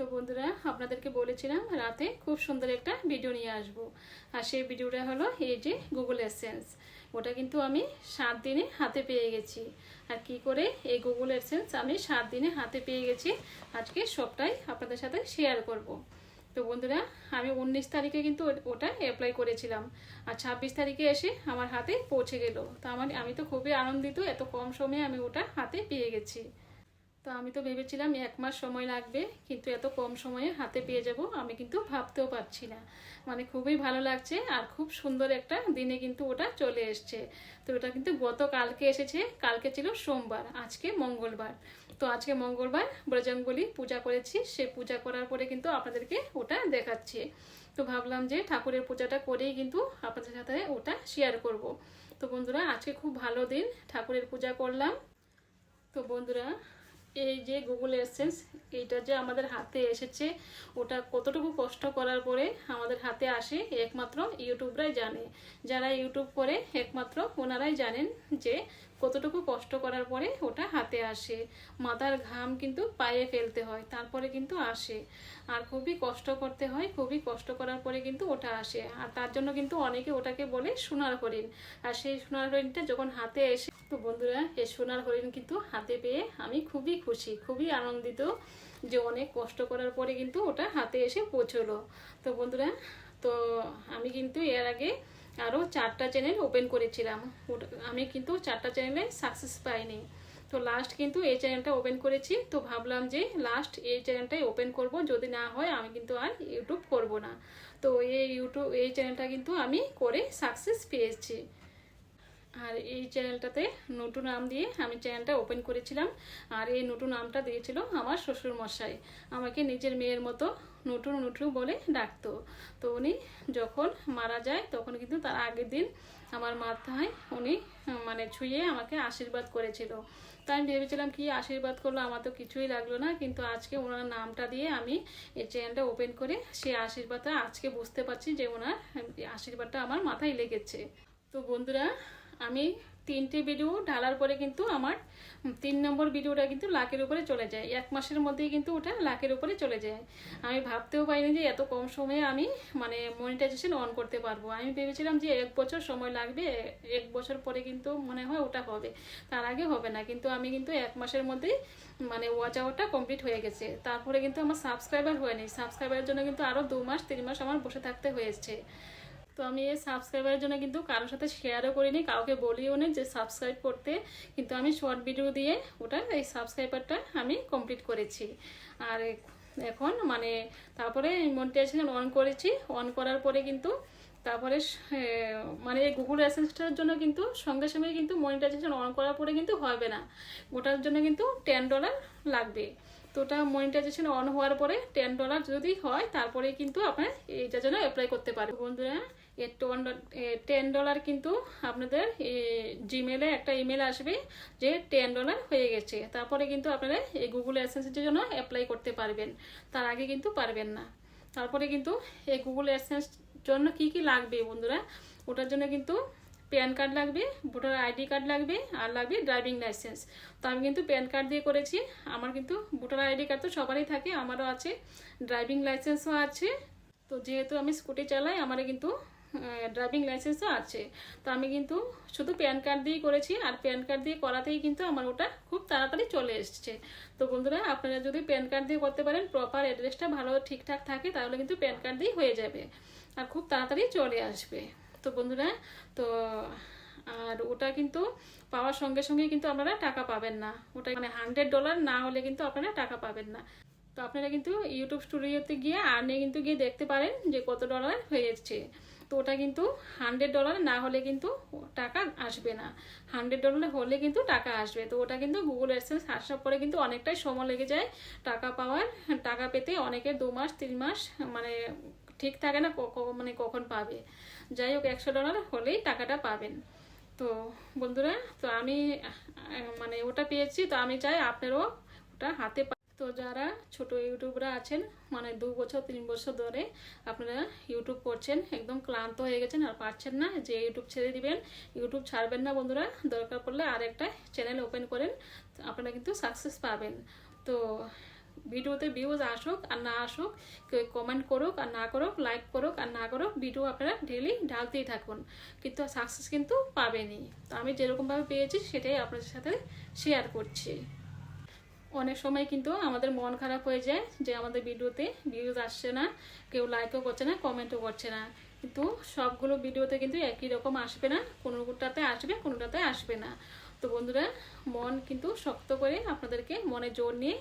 তো বন্ধুরা, আপনাদেরকে বলেছিলাম রাতে খুব সুন্দর একটা ভিডিও নিয়ে আসব। আর সেই ভিডিওটা হলো এই যে গুগল এসেন্স ওটা কিন্তু আমি সাত দিনে হাতে পেয়ে গেছি। আর কি করে এই গুগল এসেন্স আমি সাত দিনে হাতে পেয়ে গেছি, আজকে সবটাই আপনাদের সাথে শেয়ার করব। তো বন্ধুরা, আমি উনিশ তারিখে কিন্তু ওটা অ্যাপ্লাই করেছিলাম। আর ছাব্বিশ তারিখে এসে আমার হাতে পৌঁছে গেল। তো আমার আমি তো খুবই আনন্দিত, এত কম সময়ে আমি ওটা হাতে পেয়ে গেছি। তো আমি তো ভেবেছিলাম এক মাস সময় লাগবে, কিন্তু এত কম সময়ে হাতে পেয়ে যাব, আমি কিন্তু ভাবতেও পারছি না। মানে খুবই ভালো লাগছে আর খুব সুন্দর একটা দিনে কিন্তু ওটা চলে এসছে। তো ওটা কিন্তু গতকালকে এসেছে, কালকে ছিল সোমবার, আজকে মঙ্গলবার। তো আজকে মঙ্গলবার ব্রজঙ্গলি পূজা করেছি, সে পূজা করার পরে কিন্তু আপনাদেরকে ওটা দেখাচ্ছে। তো ভাবলাম যে ঠাকুরের পূজাটা করেই কিন্তু আপনাদের সাথে ওটা শেয়ার করব। তো বন্ধুরা, আজকে খুব ভালো দিন, ঠাকুরের পূজা করলাম। তো বন্ধুরা এই যে গুগল এসেন্স এইটা যে আমাদের হাতে এসেছে, ওটা কতটুকু কষ্ট করার পরে আমাদের হাতে আসে, একমাত্র ইউটিউবরাই জানে। যারা ইউটিউব করে, একমাত্র ওনারাই জানেন যে কতটুকু কষ্ট করার পরে ওটা হাতে আসে। মাথার ঘাম কিন্তু পায়ে ফেলতে হয়, তারপরে কিন্তু আসে। আর খুবই কষ্ট করতে হয়, খুবই কষ্ট করার পরে কিন্তু ওটা আসে। আর তার জন্য কিন্তু অনেকে ওটাকে বলে সোনার হরিণ। আর সেই সোনার হরিণটা যখন হাতে এসে, তো বন্ধুরা, এই সোনার হরিণ কিন্তু হাতে পেয়ে আমি খুবই খুশি, খুবই আনন্দিত যে অনেক কষ্ট করার পরে কিন্তু ওটা হাতে এসে পৌঁছলো। তো বন্ধুরা, তো আমি কিন্তু এর আগে আরও চারটা চ্যানেল ওপেন করেছিলাম। আমি কিন্তু চারটা চ্যানেলে সাকসেস পাইনি। তো লাস্ট কিন্তু এই চ্যানেলটা ওপেন করেছি। তো ভাবলাম যে লাস্ট এই চ্যানেলটাই ওপেন করব। যদি না হয়, আমি কিন্তু আর ইউটিউব করব না। তো এই ইউটিউব এই চ্যানেলটা কিন্তু আমি করে সাকসেস পেয়েছি। আর এই চ্যানেলটাতে নটু নাম দিয়ে আমি চ্যানেলটা ওপেন করেছিলাম, আর এই নটু নামটা দিয়েছিল আমার শ্বশুর মশাই আমাকে নিজের মেয়ের মতো নটু নটু বলে ডাকতো। তো উনি যখন মারা যায়, তখন কিন্তু তার আগের দিন আমার মাথায় উনি মানে ছুঁয়ে আমাকে আশীর্বাদ করেছিল। তাই আমি ভেবেছিলাম, কি আশীর্বাদ করল? আমার তো কিছুই লাগল না। কিন্তু আজকে ওনার নামটা দিয়ে আমি এই চ্যানেলটা ওপেন করে সেই আশীর্বাদটা আজকে বুঝতে পারছি যে ওনার আশীর্বাদটা আমার মাথায় লেগেছে। তো বন্ধুরা আমি তিনটে ভিডিও ঢালার পরে কিন্তু আমার তিন নম্বর ভিডিওটা কিন্তু লাখের উপরে চলে যায়। এক মাসের মধ্যেই কিন্তু ওটা লাখের উপরে চলে যায়। আমি ভাবতেও পারিনি যে এত কম সময়ে আমি মানে মনিটাইজেশন অন করতে পারব। আমি ভেবেছিলাম যে এক বছর সময় লাগবে, এক বছর পরে কিন্তু মনে হয় ওটা হবে। তার আগে হবে না। কিন্তু আমি কিন্তু এক মাসের মধ্যেই মানে ওয়াচ আওয়ারটা কমপ্লিট হয়ে গেছে। তারপরে কিন্তু আমার সাবস্ক্রাইবার হয়নি। সাবস্ক্রাইবারের জন্য কিন্তু আরও দু মাস, তিন মাস আমার বসে থাকতে হয়েছে। তো আমি এই সাবস্ক্রাইবারের জন্য কিন্তু কারোর সাথে শেয়ারও করিনি, কাউকে বলিও নি যে সাবস্ক্রাইব করতে। কিন্তু আমি শর্ট ভিডিও দিয়ে ওটা, এই সাবস্ক্রাইবারটা আমি কমপ্লিট করেছি। আর এখন মানে তারপরে মনিটাইজেশন অন করেছি। অন করার পরে কিন্তু তারপরে মানে এই গুগল অ্যাসেন্সটার জন্য কিন্তু সঙ্গে সঙ্গে কিন্তু মনিটাইজেশন অন করার পরে কিন্তু হবে না। ওটার জন্য কিন্তু টেন ডলার লাগবে। তো ওটা মনিটাইজেশন অন হওয়ার পরে টেন ডলার যদি হয়, তারপরে কিন্তু আপনার এইটার জন্য অ্যাপ্লাই করতে পারবে বন্ধুরা টেন ডলার কিন্তু আপনাদের জিমেলে একটা ইমেল আসবে যে টেন ডলার হয়ে গেছে। তারপরে কিন্তু আপনারা এই গুগল অ্যাসেন্সের জন্য অ্যাপ্লাই করতে পারবেন। তার আগে কিন্তু পারবেন না। তারপরে কিন্তু এই গুগল অ্যাসেন্স জন্য কি কি লাগবে বন্ধুরা? ওটার জন্য কিন্তু প্যান কার্ড লাগবে, ভোটার আইডি কার্ড লাগবে, আর লাগবে ড্রাইভিং লাইসেন্স তো আমি কিন্তু প্যান কার্ড দিয়ে করেছি। আমার কিন্তু ভোটার আইডি কার্ড তো সবারই থাকে, আমারও আছে। ড্রাইভিং লাইসেন্সও আছে। তো যেহেতু আমি স্কুটি চালাই আমার কিন্তু ড্রাইভিং লাইসেন্সও আছে। তো আমি কিন্তু শুধু প্যান কার্ড দিয়েই করেছি, আর প্যান কার্ড দিয়ে করাতেই কিন্তু আমার ওটা খুব তাড়াতাড়ি চলে এসছে। তো বন্ধুরা, আপনারা যদি প্যান কার্ড দিয়ে করতে পারেন প্রপার অ্যাড্রেসটা ভালো ঠিকঠাক থাকে, তাহলে কিন্তু প্যান কার্ড দিয়ে হয়ে যাবে, আর খুব তাড়াতাড়ি চলে আসবে। তো বন্ধুরা, তো আর ওটা কিন্তু পাওয়ার সঙ্গে সঙ্গে কিন্তু আপনারা টাকা পাবেন না। ওটা মানে হান্ড্রেড ডলার না হলে কিন্তু আপনারা টাকা পাবেন না। তো আপনারা কিন্তু ইউটিউব স্টুডিওতে গিয়ে আর্নে কিন্তু গিয়ে দেখতে পারেন যে কত ডলার হয়েছে। তো ওটা কিন্তু হান্ড্রেড ডলারে না হলে কিন্তু টাকা আসবে না। হান্ড্রেড ডলারে হলে কিন্তু টাকা আসবে। তো ওটা কিন্তু গুগল অ্যাডসেন্স আসার পরে কিন্তু অনেকটাই সময় লেগে যায় টাকা পাওয়ার। টাকা পেতে অনেকের দু মাস, তিন মাস মানে ঠিক থাকে না মানে কখন পাবে। যাই হোক, একশো ডলার হলেই টাকাটা পাবেন। তো বন্ধুরা, তো আমি মানে ওটা পেয়েছি, তো আমি চাই আপনারও ওটা হাতে তো যারা ছোট ইউটিউবরা আছেন মানে দু বছর, তিন বছর ধরে আপনারা ইউটিউব করছেন, একদম ক্লান্ত হয়ে গেছেন আর পারছেন না যে ইউটিউব ছেড়ে দিবেন, ইউটিউব ছাড়বেন না বন্ধুরা। দরকার পড়লে আর একটা চ্যানেল ওপেন করেন, আপনারা কিন্তু সাকসেস পাবেন। তো ভিডিওতে ভিউজ আসুক আর না আসুক কমেন্ট করুক আর না করুক লাইক করুক আর না করুক ভিডিও আপনারা ডেলি ঢালতেই থাকুন। কিন্তু সাকসেস কিন্তু পাবেনই। তো আমি যেরকমভাবে পেয়েছি, সেটাই আপনাদের সাথে শেয়ার করছি। অনেক সময় কিন্তু আমাদের মন খারাপ হয়ে যায় যে আমাদের ভিডিওতে ভিউজ আসছে না, কেউ লাইকও করছে না কমেন্টও করছে না। কিন্তু সবগুলো ভিডিওতে কিন্তু একই রকম আসবে না, কোনোটাতে আসবে কোনোটাতে আসবে না। তো বন্ধুরা, মন কিন্তু শক্ত করে আপনাদেরকে মনে জোর নিয়ে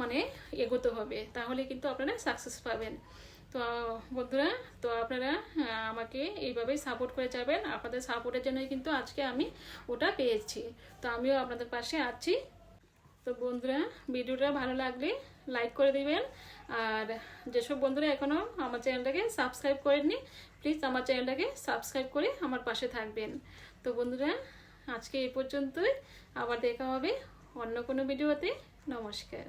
মানে এগোতে হবে, তাহলে কিন্তু আপনারা সাকসেস পাবেন। তো বন্ধুরা, তো আপনারা আমাকে এইভাবেই সাপোর্ট করে যাবেন। আপনাদের সাপোর্টের জন্যই কিন্তু আজকে আমি ওটা পেয়েছি। তো আমিও আপনাদের পাশে আছি। তো বন্ধুরা, ভিডিওটা ভালো লাগলে লাইক করে দিবেন। আর যেসব বন্ধুরা এখনও আমার চ্যানেলটাকে সাবস্ক্রাইব করেননি প্লিজ আমার চ্যানেলটাকে সাবস্ক্রাইব করে আমার পাশে থাকবেন। তো বন্ধুরা, আজকে এই পর্যন্তই। আবার দেখা হবে অন্য কোনো ভিডিওতে। নমস্কার।